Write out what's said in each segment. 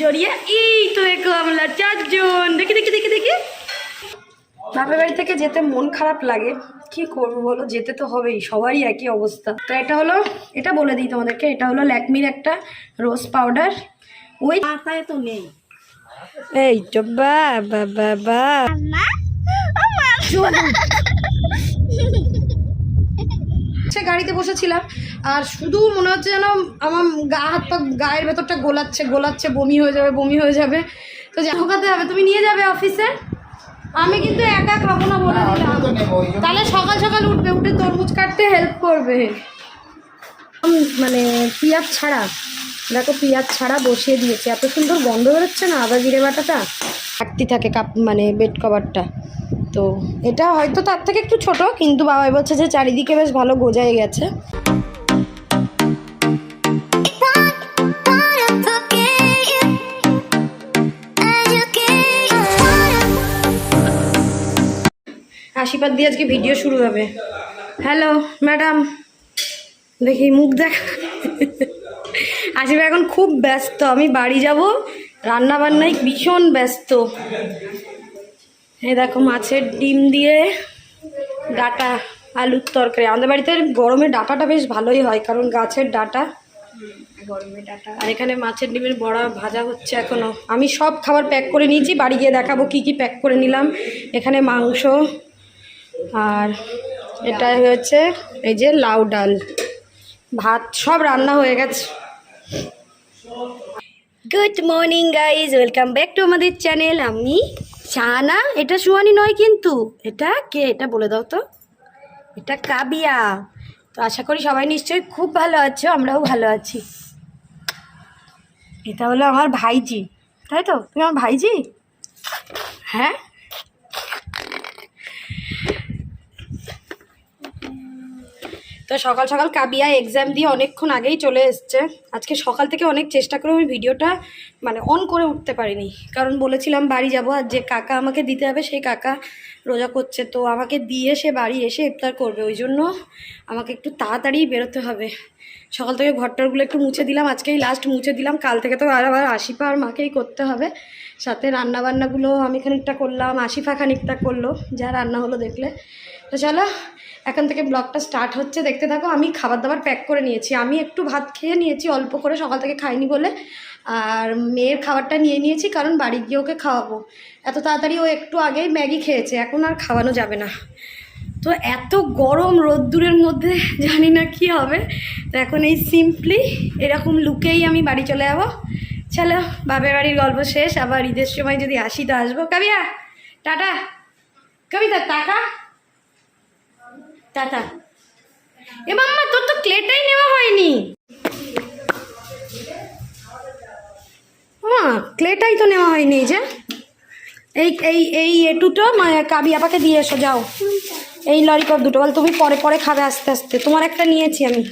জড়িয়ে এই তো দেখো আমরা চারজন। দেখি দেখি দেখি দেখি। বাপের বাড়ি থেকে যেতে মন খারাপ লাগে। কি করব বলো? যেতে তো হবেই সবারই একই অবস্থা। তো এটা হলো এটা বলে দিই তোমাদেরকে এটা হলো ল্যাকমির একটা রোজ পাউডার। ওই মাথায় তো নেই। এই তো বা বা বা বা সে গাড়িতে বসেছিলাম আর শুধু মনে হচ্ছে যেন আমার গা হাত পা গায়ের ভেতরটা গোলাচ্ছে গোলাচ্ছে বমি হয়ে যাবে বমি হয়ে যাবে। তো যা ঢোকাতে হবে তুমি নিয়ে যাবে অফিসে? আমি কিন্তু একা খাব না বলে দিলাম। তাহলে সকাল সকাল উঠবে উঠে তরমুজ কাটতে হেল্প করবে। মানে পেঁয়াজ ছাড়া দেখো পেঁয়াজ ছাড়া বসিয়ে দিয়েছে। এত সুন্দর গন্ধ বেরোচ্ছে না আদা জিরে বাটাটা? ঘাটতি থাকে কাপ মানে বেড কভারটা। তো এটা হয়তো তার থেকে একটু ছোট, কিন্তু বাবাই বলছে যে চারিদিকে বেশ ভালো গোজাই গেছে। আশীর্বাদ দিয়ে আজকে ভিডিও শুরু হবে। Hello, madam. দেখি মুখ দেখ। আশীর্বাদ এখন খুব ব্যস্ত, আমি বাড়ি যাব রান্না বান্নায় ভীষণ ব্যস্ত। এই দেখো মাছের ডিম দিয়ে ডাটা, আলুর তরকারি। আমাদের বাড়িতে গরমে ডাটাটা বেশ ভালোই হয়, কারণ গাছের ডাটা। গরমে ডাটা। আর এখানে মাছের ডিমের বড়া ভাজা হচ্ছে এখনও আমি সব খাবার প্যাক করে নিয়েছি, বাড়ি গিয়ে দেখাবো কি কি প্যাক করে নিলাম। এখানে মাংস, আর এটা হচ্ছে এই যে লাউ ডাল। ভাত সব রান্না হয়ে গেছে। Good morning guys welcome back to আমাদের চ্যানেল আমি চানা? এটা সুহানি নয় কিন্তু। এটা কে? এটা বলে দাও তো। এটা কাবিয়া। তো আশা করি সবাই নিশ্চয়ই খুব ভালো আছো, আমরাও ভালো আছি। এটা হলো আমার ভাইজি। তাই তো? তুমি আমার ভাইজি? হ্যাঁ? তো সকাল সকাল কাবিয়া এক্সাম দিয়ে অনেকক্ষণ আগেই চলে এসছে। আজকে সকাল থেকে অনেক চেষ্টা করে আমি ভিডিওটা মানে অন করে উঠতে পারিনি। কারণ বলেছিলাম বাড়ি যাব, আর যে কাকা আমাকে দিতে হবে সেই কাকা রোজা করছে। তো আমাকে দিয়ে সে বাড়ি এসে ইফতার করবে। ওই জন্য আমাকে একটু তাড়াতাড়ি বেরোতে হবে। সকাল থেকে ঘরটারগুলো একটু মুছে দিলাম। আজকেই লাস্ট মুছে দিলাম। কাল থেকে তো আর আবার আশিফা আর মাকেই করতে হবে। সাথে রান্না বান্নাগুলো আমি খানিকটা করলাম। আশিফা খানিকটা করল। যা রান্না হলো দেখলে। তো চলো এখন থেকে ব্লগটা স্টার্ট হচ্ছে। দেখতে থাকো, আমি খাবার দাবার প্যাক করে নিয়েছি। আমি একটু ভাত খেয়ে নিয়েছি, অল্প করে সকাল থেকে খাইনি বলে। আর মেয়ের খাবারটা নিয়ে নিয়েছি, কারণ বাড়ি গিয়ে ওকে খাওয়াবো। এত তাড়াতাড়ি ও একটু আগেই ম্যাগি খেয়েছে, এখন আর খাওয়ানো যাবে না। তো এত গরম রোদ্দুরের মধ্যে, জানি না কি হবে। তো এখন এই সিম্পলি এরকম লুকেই আমি বাড়ি চলে যাব। চলো, বাপের বাড়ির গল্প শেষ। আবার ঈদের সময় যদি আসি তো আসব। Kabiya, tata. Kabita, tata. Tata. এ মাম্মা তোর তো ক্লেটাই নেওয়া হয়নি। মা ক্লেটাই তো নেওয়া হয়নি যে। এই এই এই এটুটো কাবি আপাকে দিয়ে এসো, যাও। এই লরিপপ দুটো। বল, তুমি পরে পরে খাবে আস্তে আস্তে। তোমার একটা নিয়েছি আমি।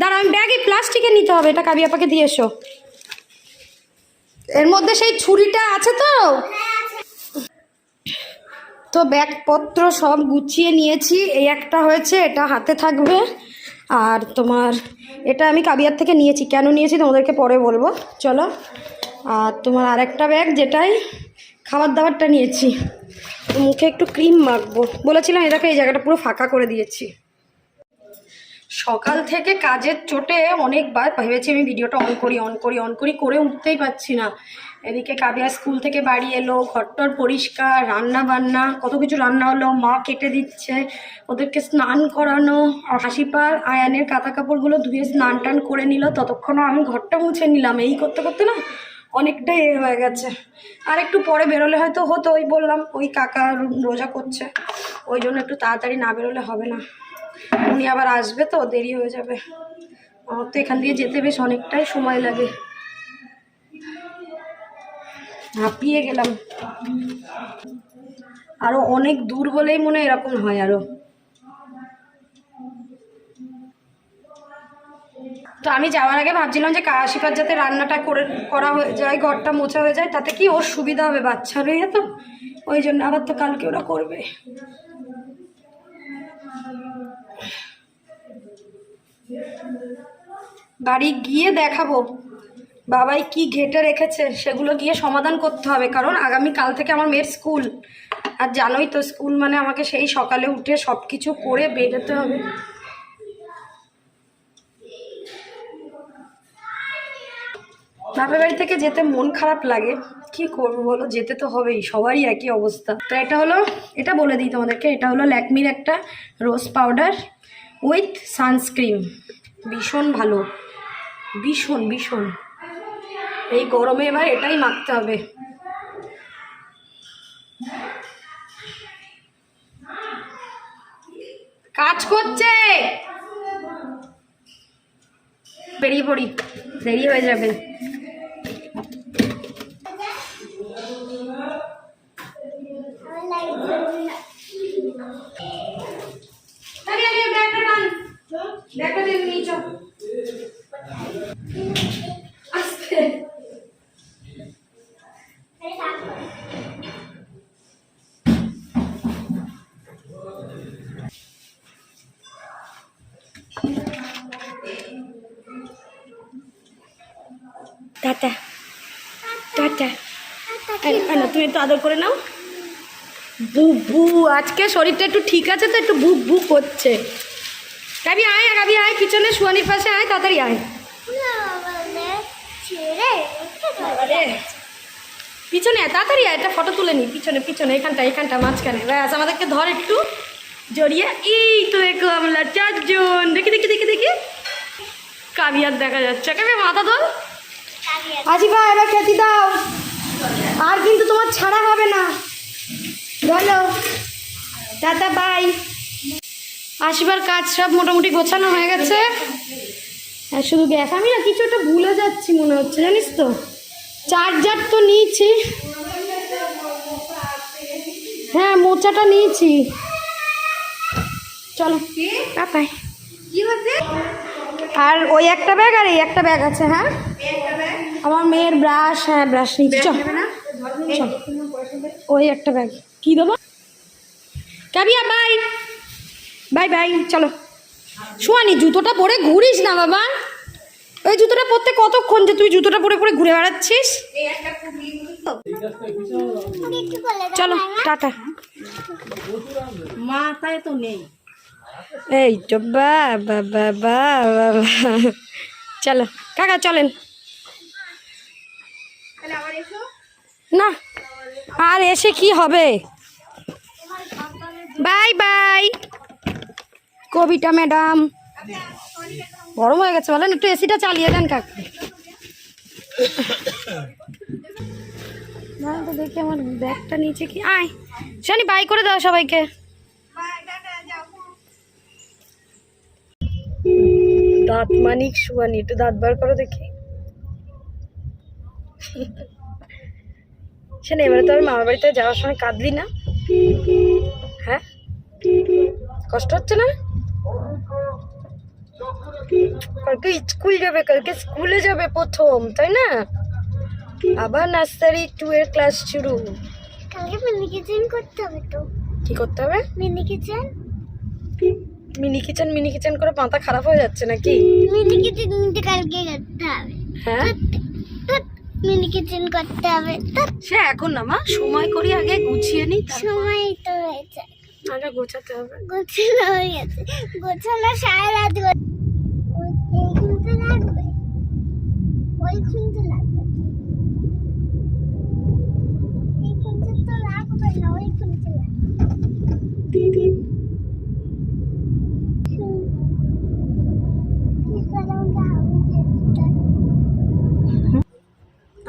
দাঁড়া আমি ব্যাগে প্লাস্টিকে নিতে হবে। এটা কাবি আপাকে দিয়ে এসো। এর মধ্যে সেই ছুরিটা আছে তো? তো ব্যাগপত্র সব গুছিয়ে নিয়েছি। এই একটা হয়েছে, এটা হাতে থাকবে। আর তোমার, এটা আমি কাবিয়ার থেকে নিয়েছি। কেন নিয়েছি তোমাদেরকে পরে বলব। চলো। আর তোমার আরেকটা ব্যাগ, যেটাই খাবার দাবারটা নিয়েছি। মুখে একটু ক্রিম মাখবো। বলেছিলাম এটাকে এই জায়গাটা পুরো ফাঁকা করে দিয়েছি। সকাল থেকে কাজের চোটে অনেকবার, ভেবেছি আমি ভিডিওটা অন করি অন করি অন করি, করে উঠতেই পারছি না। এদিকে কাবিয়া স্কুল থেকে বাড়ি এলো, ঘরটর পরিষ্কার রান্না বান্না কত কিছু রান্না হলো, মা কেটে দিচ্ছে, ওদেরকে স্নান করানো, হাসিপার আয়ানের কাঁথা কাপড়গুলো ধুয়ে স্নান টান করে নিল, ততক্ষণও আমি ঘরটা মুছে নিলাম। এই করতে করতে না অনেকটাই এ হয়ে গেছে। আর একটু পরে বেরোলে হয়তো হতো, ওই বললাম, ওই কাকা রোজা করছে। ওই জন্য একটু তাড়াতাড়ি না বেরোলে হবে না। উনি আবার আসবে তো, দেরি হয়ে যাবে। আমার তো এখান দিয়ে যেতে বেশ অনেকটাই সময় লাগে। হাঁপিয়ে গেলাম। আরও অনেক দূর হলেই মনে এরকম হয় আরও। তো আমি যাওয়ার আগে ভাবছিলাম যে কাশিপার যাতে রান্নাটা করে, করা হয়ে যায়, ঘরটা মোছা হয়ে যায়, তাতে কি ওর সুবিধা হবে বাচ্চা রয়ে তো? ওই জন্য আবার তো কালকে ওরা করবে। বাড়ি গিয়ে দেখাবো। বাবাই কি ঘেটে রেখেছে সেগুলো গিয়ে সমাধান করতে হবে, কারণ আগামী কাল থেকে আমার মেয়ের স্কুল। আর জানোই তো, স্কুল মানে আমাকে সেই সকালে উঠে সব কিছু করে বেরোতে হবে। বাপের বাড়ি থেকে যেতে মন খারাপ লাগে। কি করব বলো, যেতে তো হবেই, সবারই একই অবস্থা। তো এটা হলো, এটা বলে দিই তোমাদেরকে, এটা হলো ল্যাকমির একটা রোজ পাউডার উইথ সানস্ক্রিন। ভীষণ ভালো, ভীষণ ভীষণ। এই গরমে এবার এটাই মাখতে হবে। কাজ করছে। বেরিয়ে পড়ি দেরি হয়ে যাবে আগে আগে ব্যাগটা টান ব্যাগটা টেনে নিয়ে চল আস্তে টাটা টাটা না তুমি একটু আদর করে নাও। বু বু আজকে শরীরটা একটু ঠিক আছে তো একটু বুক বুক করছে। গাবি আয় গাবি আয় পিছনে সুয়ানির পাশে আয় তাড়াতাড়ি আয়। আরে পিছনে তাড়াতাড়ি আয় একটা ফটো তুলে নি। পিছনে পিছনে এখানটা এখানটা মাঝখানে। ব্যাস আমাদেরকে ধর একটু জড়িয়ে। এই তো দেখো আমরা চারজন। দেখি দেখি দেখি দেখি। কাবিয়ার দেখা যাচ্ছে। কাবি মাথা ধর। আজিবা এবার খেতে দাও। আর কিন্তু তোমার ছাড়া হবে না। বলো। দাদা বাই আসবার কাজ সব মোটামুটি গোছানো হয়ে গেছে। আর শুধু গ্যাস আমি না কিছু একটা ভুলে যাচ্ছি মনে হচ্ছে জানিস তো? চার্জার তো নিয়েছি। হ্যাঁ মোচাটা নিয়েছি। চলো আর ওই একটা ব্যাগ আর এই একটা ব্যাগ আছে হ্যাঁ? আমার মেয়ের ব্রাশ হ্যাঁ ব্রাশ নিচ্ছি চল। চল। ওই একটা ব্যাগ কি দেবো? কাবিয়া বাই বাই বাই চলো। শোয়ানি জুতোটা পরে ঘুরিস না বাবা। ওই জুতোটা পরতে কতক্ষণ যে তুই জুতোটা পরে পরে ঘুরে বেড়াচ্ছিস? চলো টাটা। মাথায় তো নেই। এই তো বা বা বা। চলো কাকা চলেন। না আর এসে কি হবে? Bye bye. কবিতা ম্যাডাম। গরম হয়ে গেছে বলেন একটু এসিটা চালিয়ে দেন কাকু। তো দেখি আমার ব্যাগটা নিচে কি আয় শনি বাই করে দাও সবাইকে। দাঁত মানিক শুয়ানি একটু দাঁত বার করো দেখি। সে না এবারে তো আমি মামার বাড়িতে যাওয়ার সময় কাঁদলি না? হ্যাঁ? কষ্ট হচ্ছে না? কালকে স্কুল যাবে কালকে স্কুলে যাবে প্রথম তাই না? আবার নার্সারি টু এর ক্লাস শুরু। কালকে মিনি কিচেন করতে হবে তো। কি করতে হবে? Mini kitchen mini kitchen mini kitchen করে পাতা খারাপ হয়ে যাচ্ছে নাকি? মিনি কিচেন কালকে করতে হবে। হ্যাঁ? মিনি কিচেন করতে হবে। তো সে এখন না মা সময় করি আগে গুছিয়ে তারপর সময় তো হয়েছে। আগে গোছাতে হবে। গোছানো হয়ে গেছে। গোছানো সারা রাত লাগবে। ওই খুনতে লাগবে। এই খুনতে তো লাগবে না ওই খুনতে লাগবে হুম। কি করে আমরা আগুন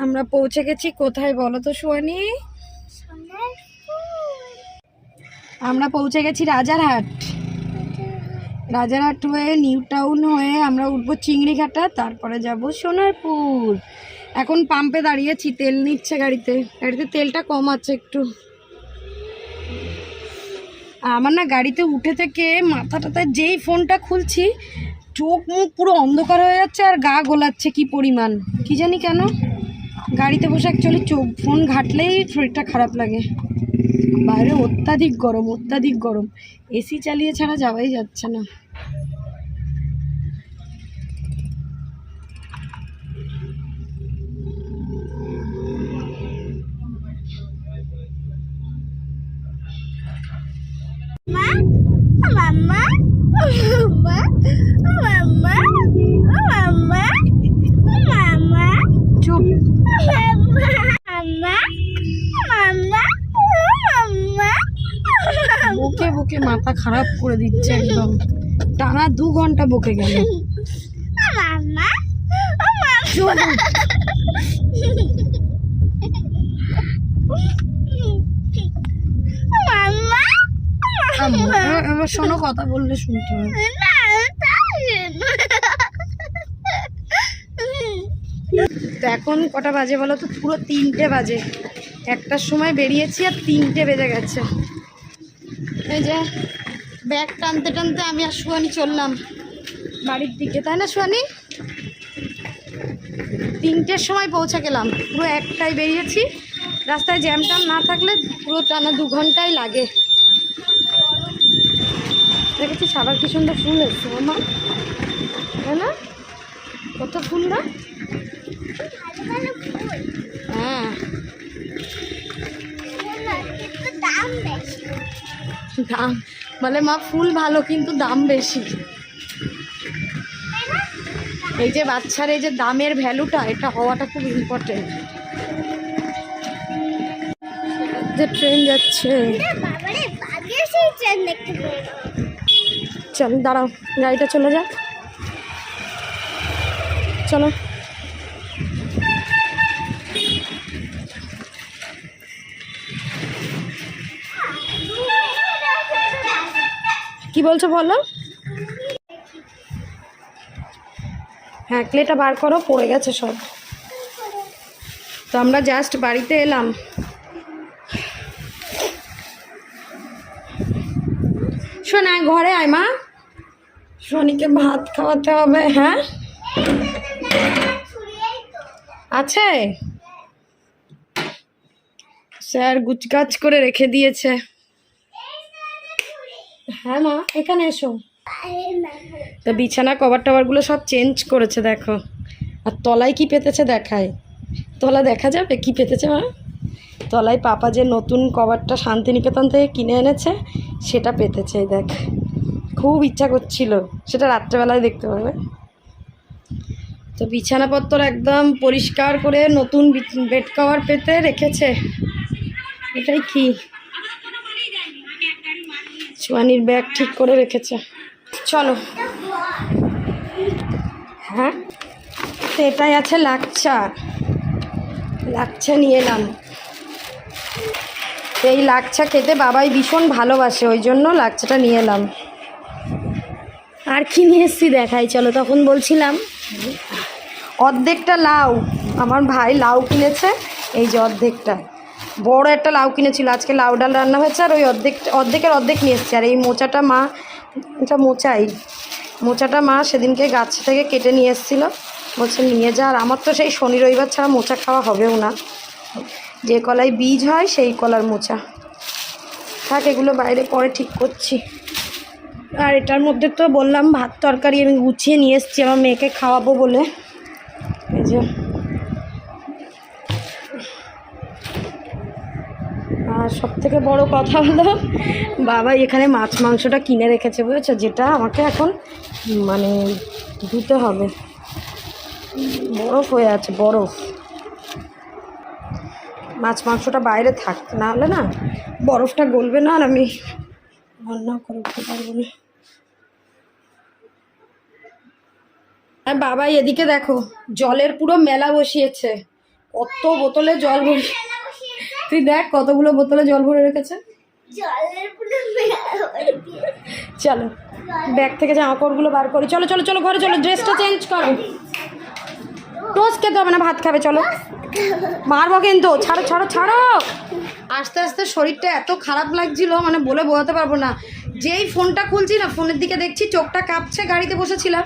আমরা পৌঁছে গেছি। কোথায় বলো তো সুয়ানি? আমরা পৌঁছে গেছি রাজারহাট। রাজারহাট হয়ে, নিউ টাউন হয়ে আমরা উঠবো চিংড়িঘাটা, তারপরে যাব সোনারপুর। এখন পাম্পে দাঁড়িয়েছি, তেল নিচ্ছে গাড়িতে। গাড়িতে তেলটা কম আছে একটু। আমার না গাড়িতে উঠে থেকে মাথা যেই ফোনটা খুলছি, চোখ মুখ পুরো অন্ধকার হয়ে যাচ্ছে আর গা গোলাচ্ছে কি পরিমাণ। কি জানি কেন? গাড়িতে বসে অ্যাকচুয়ালি চোখ, ফোন ঘাটলেই শরীরটা খারাপ লাগে। বাইরে অত্যাধিক গরম অত্যাধিক গরম। এসি চালিয়ে ছাড়া যাওয়াই যাচ্ছে না। মাম্মা। চুপ বুকে বুকে মাথা খারাপ করে দিচ্ছে একদম। টানা দু ঘণ্টা বকে গেল। এবার শোনো কথা বললে শুনতে হবে। তো এখন কটা বাজে বলো তো? পুরো তিনটে বাজে। একটার সময় বেরিয়েছি আর তিনটে বেজে গেছে। এই যে, ব্যাগ টানতে টানতে আমি আর সুয়ানি চললাম। বাড়ির দিকে, তাই না সুয়ানি তিনটের সময় পৌঁছে গেলাম। পুরো একটাই বেরিয়েছি। রাস্তায় জ্যাম ট্যাম না থাকলে পুরো টানা দু ঘন্টাই লাগে। দেখেছি সাবার কি সুন্দর ফুল এসছে মামা তাই না? কত ফুল না? হ্যাঁ দাম মানে মা, ফুল ভালো, কিন্তু দাম বেশি। এই যে বাচ্চার, এই যে দামের ভ্যালুটা, এটা হওয়াটা খুব ইম্পর্টেন্ট যে ট্রেন যাচ্ছে। চল, দাঁড়াও, গাড়িটা চলে যাক। চলো। কি বলছো বলো? হ্যাঁ ক্লেটা বার করো, পড়ে গেছে সব। তো আমরা জাস্ট বাড়িতে এলাম। শোন ঘরে আয়, মা। শনিকে ভাত খাওয়াতে হবে হ্যাঁ? আছে? স্যার গুচগাছ করে রেখে দিয়েছে। হ্যাঁ মা এখানে এসো। তো বিছানা কভার টাভারগুলো সব চেঞ্জ করেছে দেখো। আর তলায় কি পেতেছে দেখায়? তলা দেখা যাবে? কি পেতেছে মা? তলায় পাপা যে নতুন কভারটা শান্তিনিকেতন থেকে কিনে এনেছে সেটা পেতেছে দেখ। খুব ইচ্ছা করছিল সেটা রাত্রেবেলায় দেখতে পাবে। তো বিছানাপত্র একদম পরিষ্কার করে নতুন বেড কভার পেতে রেখেছে। এটাই কি? চুয়ানির ব্যাগ ঠিক করে রেখেছে। চলো। হ্যাঁ? এটাই আছে লাচ্চা লাচ্চা নিয়ে এলাম এই লাচ্চা খেতে বাবাই ভীষণ ভালোবাসে, ওই জন্য লাচ্চাটা নিয়ে এলাম আর কি নিয়ে এসছি দেখাই, চলো তখন বলছিলাম। অর্ধেকটা লাউ। আমার ভাই লাউ কিনেছে, এই যে অর্ধেকটা। বড় একটা লাউ কিনেছিল। আজকে লাউ ডাল রান্না হয়েছে আর ওই অর্ধেক, অর্ধেকের অর্ধেক নিয়ে এসছে আর এই মোচাটা মা, এটা মোচাই। মোচাটা মা সেদিনকে গাছ থেকে কেটে নিয়ে এসেছিল। বলছে, নিয়ে যা। আর আমার তো সেই শনি রবিবার ছাড়া মোচা খাওয়া হবেও না। যে কলায় বীজ হয়, সেই কলার মোচা। থাক, এগুলো বাইরে পরে ঠিক করছি। আর এটার মধ্যে তো বললাম, ভাত তরকারি আমি গুছিয়ে নিয়ে এসেছি। আমার মেয়েকে খাওয়াবো বলে। এই যে আর সব থেকে বড় কথা হলো বাবা এখানে মাছ মাংসটা কিনে রেখেছে, বুঝেছ? যেটা আমাকে এখন মানে ধুতে হবে। বরফ হয়ে আছে, বরফ। মাছ মাংসটা বাইরে থাক, না হলে না বরফটা গলবে না, আর আমি রান্না করে উঠতে পারব না। আর বাবা এদিকে দেখো, জলের পুরো মেলা বসিয়েছে। কত বোতলে জল ভরে তুই দেখ কতগুলো বোতলে জল ভরে রেখেছে। চলো ব্যাগ থেকে জামা কাপড়গুলো বার করি। চলো চলো চলো ঘরে চলো ড্রেসটা চেঞ্জ করো। টোস্ট খেতে হবে না ভাত খাবে চলো। মারবো কিন্তু ছাড়ো ছাড়ো ছাড়ো। আস্তে আস্তে শরীরটা এত খারাপ লাগছিল মানে বলে বোঝাতে পারব না। যেই ফোনটা খুলছি না ফোনের দিকে দেখছি চোখটা কাঁপছে গাড়িতে বসেছিলাম।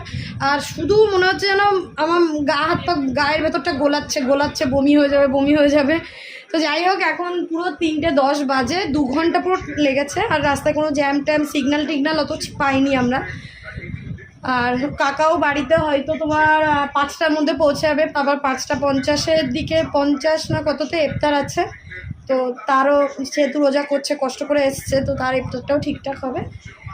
আর শুধু মনে হচ্ছে যেন আমার গা হাত পা গায়ের ভেতরটা গোলাচ্ছে গোলাচ্ছে বমি হয়ে যাবে বমি হয়ে যাবে। তো যাই হোক, এখন পুরো তিনটে দশ বাজে, দু ঘণ্টা পুরো লেগেছে, আর রাস্তায় কোনো জ্যাম ট্যাম সিগন্যাল টিগনাল অত পাইনি আমরা। আর কাকাও বাড়িতে হয়তো তোমার পাঁচটার মধ্যে পৌঁছাবে, আবার পাঁচটা পঞ্চাশের দিকে, পঞ্চাশ না কততে ইফতার আছে। তো তারও, সেহেতু রোজা করছে, কষ্ট করে এসছে, তো তার ইফতারটাও ঠিকঠাক হবে।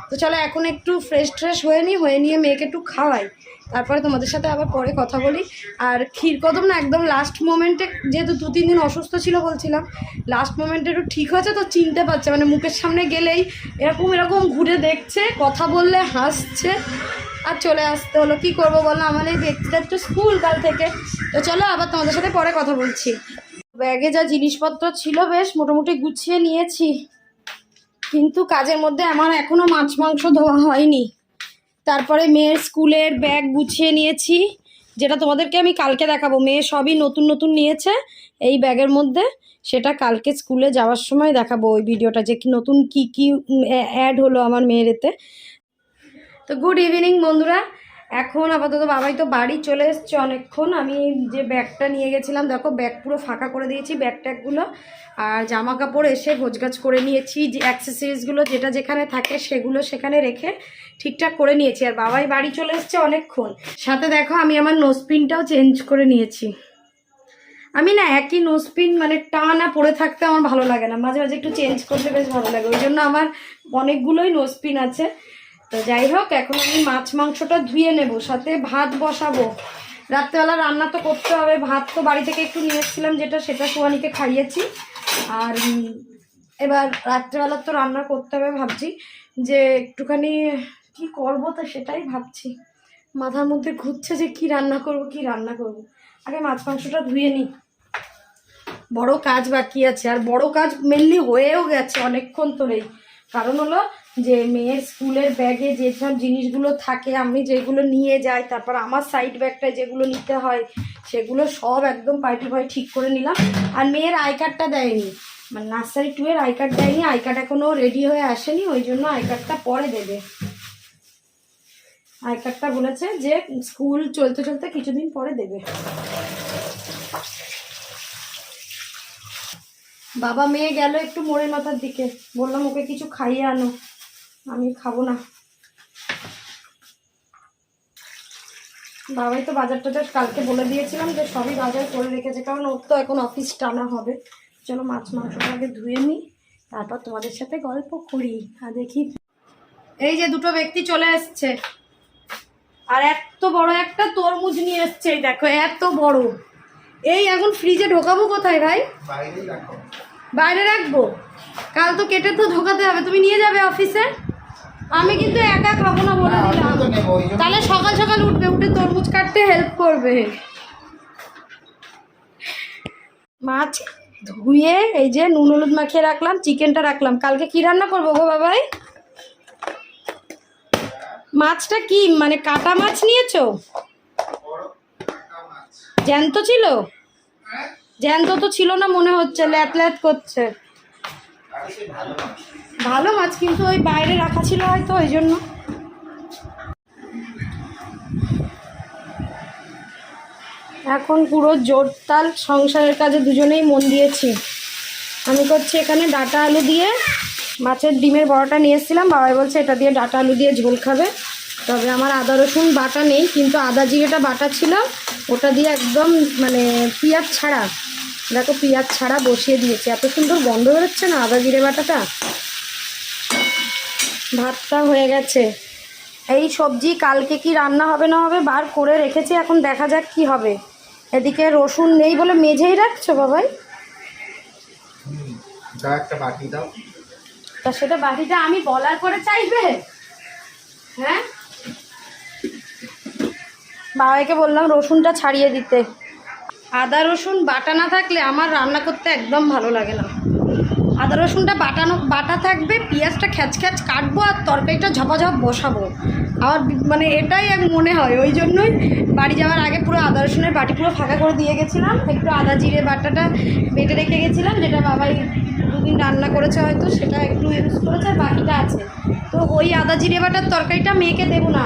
তো চলো, এখন একটু ফ্রেশ ট্রেশ হয়ে নিই হয়ে নিয়ে মেয়েকে একটু খাওয়াই। তারপরে তোমাদের সাথে আবার পরে কথা বলি। আর ক্ষীর কদম না একদম লাস্ট মোমেন্টে যেহেতু দু, তিন দিন অসুস্থ ছিল বলছিলাম লাস্ট মোমেন্টে একটু ঠিক হয়েছে তো চিনতে পারছে। মানে মুখের সামনে গেলেই এরকম এরকম ঘুরে দেখছে, কথা বললে হাসছে। আর চলে আসতে হলো, কি করব বলো? আমার এই ব্যক্তিটা একটু স্কুল কাল থেকে। তো চলো আবার তোমাদের সাথে পরে কথা বলছি। ব্যাগে যা জিনিসপত্র ছিল বেশ, মোটামুটি গুছিয়ে নিয়েছি। কিন্তু কাজের মধ্যে আমার এখনও মাছ মাংস ধোয়া হয়নি। তারপরে মেয়ের স্কুলের ব্যাগ গুছিয়ে নিয়েছি, যেটা তোমাদেরকে আমি কালকে দেখাবো। মেয়ে সবই নতুন নতুন নিয়েছে এই ব্যাগের মধ্যে, সেটা কালকে স্কুলে যাওয়ার সময় দেখাবো ওই ভিডিওটা, যে কি নতুন কি কি অ্যাড হলো আমার মেয়ের এতে। তো গুড ইভিনিং বন্ধুরা। এখন আপাতত বাবাই তো বাড়ি চলে এসছে অনেকক্ষণ। আমি যে ব্যাগটা নিয়ে গেছিলাম, দেখো ব্যাগ পুরো ফাঁকা করে দিয়েছি, ব্যাগ ট্যাগগুলো। আর জামা কাপড় এসে গোছগাছ করে নিয়েছি, যে অ্যাক্সেসরিজগুলো যেটা যেখানে থাকে সেগুলো সেখানে রেখে ঠিকঠাক করে নিয়েছি। আর বাবাই বাড়ি চলে এসছে অনেকক্ষণ। সাথে দেখো আমি আমার নোজপিনটাও চেঞ্জ করে নিয়েছি। আমি না একই নোজপিন মানে টানা পরে থাকতে আমার ভালো লাগে না। মাঝে মাঝে একটু চেঞ্জ করতে বেশ ভালো লাগে। ওই জন্য আমার অনেকগুলোই নোজপিন আছে। তো যাই হোক, এখন আমি মাছ মাংসটা ধুয়ে নেব, সাথে ভাত বসাবো। রাত্রেবেলা রান্না তো করতে হবে, ভাত তো বাড়ি থেকে একটু নিয়ে এসেছিলাম যেটা, সেটা সোয়ানিকে খাইয়েছি। আর এবার রাত্রেবেলা তো রান্না করতে হবে ভাবছি, যে একটুখানি কি করব তো সেটাই ভাবছি। মাথার মধ্যে ঘুরছে যে কি রান্না করব, কি রান্না করব। আগে মাছ মাংসটা ধুয়ে নিই। বড় কাজ বাকি আছে, আর বড় কাজ মেনলি হয়েও গেছে অনেকক্ষণ ধরেই। কারণ হলো যে মেয়ের স্কুলের ব্যাগে যেসব জিনিসগুলো থাকে, আমি যেগুলো নিয়ে যাই, তারপর আমার সাইড ব্যাগটায় যেগুলো নিতে হয়, সেগুলো সব একদম পাইটি পাই ঠিক করে নিলাম। আর মেয়ের আই কার্ডটা দেয়নি। মানে নার্সারি টু এর আই কার্ড দেয়নি, আই কার্ড এখনও রেডি হয়ে আসেনি, ওই জন্য আই কার্ডটা পরে দেবে। আই কার্ডটা বলেছে যে স্কুল চলতে চলতে কিছুদিন পরে দেবে। বাবা মেয়ে গেল একটু মোড়ের মাথার দিকে, বললাম, ওকে কিছু খাইয়ে আনো। আমি খাব না। বাবাই তো বাজার টাজার কালকে বলে দিয়েছিলাম যে সবই বাজার করে রেখেছে কারণ ওর তো এখন অফিস টানা হবে। চলো মাছ মাংসটা আগে ধুয়ে নিই তারপর তোমাদের সাথে গল্প করি আর দেখি। এই যে দুটো ব্যক্তি চলে এসছে আর এত বড় একটা তরমুজ নিয়ে এসছে এই দেখো এত বড়। এই এখন ফ্রিজে ঢোকাবো কোথায় ভাই? বাইরে রাখব? কাল তো কেটে তো ঢোকাতে হবে তুমি নিয়ে যাবে অফিসে আমি কিন্তু একা খাব না বলে দিলাম। তাহলে সকাল সকাল উঠবে উঠে তরমুজ কাটতে হেল্প করবে। মাছ ধুয়ে এই যে নুন হলুদ মাখিয়ে রাখলাম চিকেনটা রাখলাম। কালকে কি রান্না করব গো বাবাই? মাছটা কি মানে কাটা মাছ নিয়েছো? জ্যান্ত ছিল? জ্যান্ত তো ছিল না মনে হচ্ছে ল্যাত ল্যাত করছে। ভালো মাছ। কিন্তু ওই বাইরে রাখা ছিল হয়তো, ওই জন্য। এখন পুরো জোরতাল সংসারের কাজে দুজনেই মন দিয়েছি। আমি করছি এখানে ডাটা আলু দিয়ে, মাছের ডিমের বড়াটা নিয়ে এসেছিলাম বাবাই বলছে এটা দিয়ে ডাটা আলু দিয়ে ঝোল খাবে। তবে আমার আদা, রসুন বাটা নেই, কিন্তু আদা জিরেটা বাটা ছিল, ওটা দিয়ে একদম মানে পেঁয়াজ ছাড়া। দেখো, পেঁয়াজ ছাড়া বসিয়ে দিয়েছি। এত সুন্দর গন্ধ বেরোচ্ছে না আদা জিরে বাটাটা? ভাতটা হয়ে গেছে। এই সবজি কালকে কি রান্না হবে না হবে বার করে রেখেছি এখন দেখা যাক কি হবে। এদিকে রসুন নেই বলে মেঝেই রাখছো বাবাই? একটা বাটি দাও। তা সেটা বাটিটা আমি বলার পরে চাইবে? হ্যাঁ? বাবাইকে বললাম রসুনটা ছাড়িয়ে দিতে। আদা রসুন বাটা না থাকলে আমার রান্না করতে একদম ভালো লাগে না। আদা রসুনটা বাটানো, বাটা থাকবে, পেঁয়াজটা খ্যাচ খ্যাচ কাটবো আর তরকারিটা ঝপাঝপ বসাবো। আমার মানে এটাই এক মনে হয়, ওই জন্যই বাড়ি যাওয়ার আগে পুরো আদা রসুনের বাটি পুরো ফাঁকা করে দিয়ে গেছিলাম। একটু আদা জিরে বাটাটা বেটে রেখে গেছিলাম, যেটা বাবাই দুদিন রান্না করেছে হয়তো, সেটা একটু ইউজ করেছে আর বাকিটা আছে। তো ওই আদা জিরে বাটার তরকারিটা মেয়েকে দেবো না।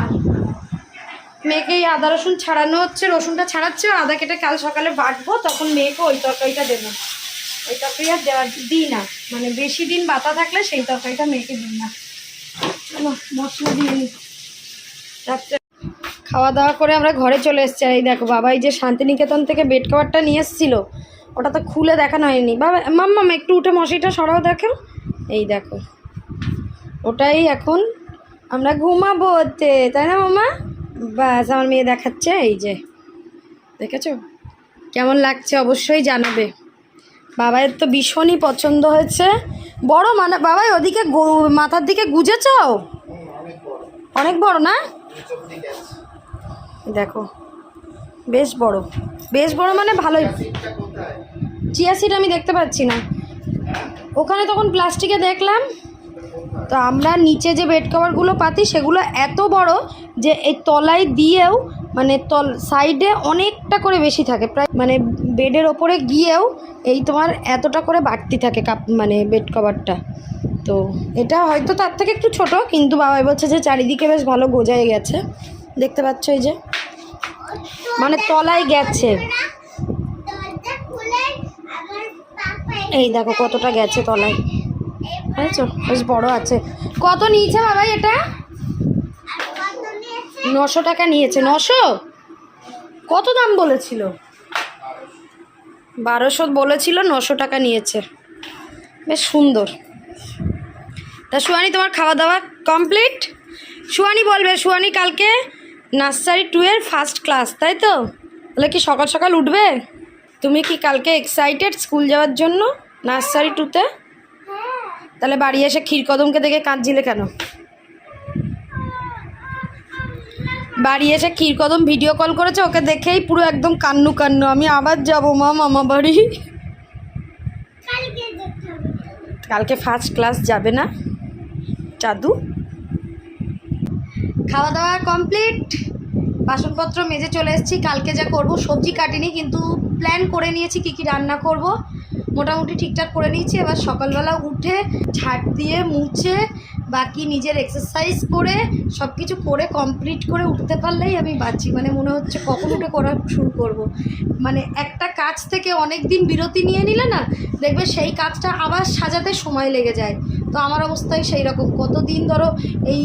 মেয়েকে এই আদা রসুন ছাড়ানো হচ্ছে, রসুনটা ছাড়াচ্ছে আদা কেটে কাল সকালে বাটবো, তখন মেয়েকে ওই তরকারিটা দেবো। ওই তরকারি আর দেওয়া দিই না। মানে বেশি দিন বাতা থাকলে সেই তরকারিটা মেয়েকে দিই না। মশলা দিয়ে নিই রাত্রে খাওয়া দাওয়া করে আমরা ঘরে চলে এসেছি। আর এই দেখো, বাবা এই যে শান্তিনিকেতন থেকে বেড কভারটা নিয়ে এসেছিল, ওটা তো খুলে দেখানো হয়নি। বাবা মাম্মাম একটু উঠে মশারিটা সরাও দেখো এই দেখো, ওটাই এখন আমরা ঘুমাবো ওতে তাই না মামা বাস, আমার মেয়ে দেখাচ্ছে, এই যে। দেখেছ? কেমন লাগছে অবশ্যই জানাবে। বাবাইয়ের তো ভীষণই পছন্দ হয়েছে। বড় মানে বাবাই ওদিকে মাথার দিকে গুজেছ? অনেক বড় না? দেখো, বেশ বড়। বেশ বড় মানে ভালোই। চিয়া সিট আমি দেখতে পাচ্ছি না। ওখানে তখন প্লাস্টিকে দেখলাম। তো আমরা নিচে যে বেড কভারগুলো পাতি, সেগুলো এত বড় যে এই তলায় দিয়েও মানে তল সাইডে অনেকটা করে বেশি থাকে। প্রায় মানে বেডের ওপরে গিয়েও এই তোমার এতটা করে বাড়তি থাকে কাপ মানে বেড কভারটা তো এটা হয়তো তার থেকে একটু ছোট, কিন্তু বাবাই বলছে যে চারিদিকে বেশ ভালো গোজায় গেছে। দেখতে পাচ্ছ এই যে। মানে তলায় গেছে। এই দেখো কতটা গেছে তলায়। বুঝেছ বেশ বড় আছে। কত নিয়েছে বাবাই এটা? নশো টাকা নিয়েছে। নশো? কত দাম বলেছিল? বারোশো বলেছিল, নশো টাকা নিয়েছে। বেশ সুন্দর। তা সুয়ানি তোমার খাওয়া দাওয়া কমপ্লিট? সুয়ানি বলবে সুয়ানি কালকে নার্সারি টু এর ফার্স্ট ক্লাস, তাই তো? তাহলে কি সকাল সকাল উঠবে? তুমি কি কালকে এক্সাইটেড স্কুল যাওয়ার জন্য নার্সারি টুতে? তাহলে বাড়ি এসে ক্ষীরকদমকে দেখে কাঁদছিলে কেন? বাড়ি এসে ক্ষীরকদম ভিডিও কল করেছে ওকে দেখেই পুরো একদম কান্নু কান্নু আমি আবার যাব মা মামা বাড়ি। কালকে ফার্স্ট ক্লাস যাবে না? চাদু? খাওয়া দাওয়া কমপ্লিট বাসনপত্র মেজে চলে এসেছি কালকে যা করব সবজি কাটিনি কিন্তু প্ল্যান করে নিয়েছি কী কী রান্না করব। মোটামুটি ঠিকঠাক করে নিয়েছি। এবার সকালবেলা উঠে ঝাড় দিয়ে মুছে বাকি নিজের এক্সারসাইজ করে সব কিছু করে কমপ্লিট করে উঠতে পারলেই আমি বাঁচি। মানে মনে হচ্ছে কখন উঠে করা শুরু করব। মানে একটা কাজ থেকে অনেক দিন বিরতি নিয়ে নিলে না দেখবে সেই কাজটা আবার সাজাতে সময় লেগে যায়। তো আমার অবস্থায় সেই রকম কতদিন ধরো এই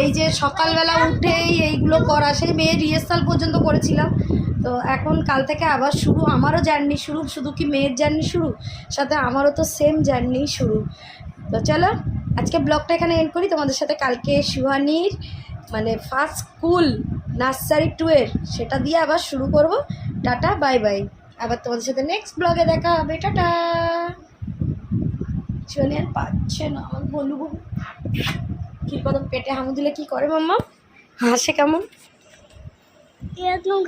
এই যে সকালবেলা উঠেই এইগুলো করা সেই মেয়ের রিহার্সাল পর্যন্ত করেছিলাম। তো এখন কাল থেকে আবার শুরু, আমারও জার্নি শুরু, শুধু কি মেয়ের জার্নি শুরু? সাথে আমারও তো সেম জার্নি শুরু। তো চলো, আজকে ব্লগটা এখানে এন্ড করি। তোমাদের সাথে কালকে সুহানির মানে ফার্স্ট স্কুল নার্সারি টুয়ের সেটা দিয়ে আবার শুরু করব। টাটা বাই বাই আবার তোমাদের সাথে নেক্সট ব্লগে দেখা হবে। টাটা! সুহানি আর পাচ্ছে না, আমার বলব। কি কত পেটে হামু দিলে কি করে মাম্মা? হাসে কেমন?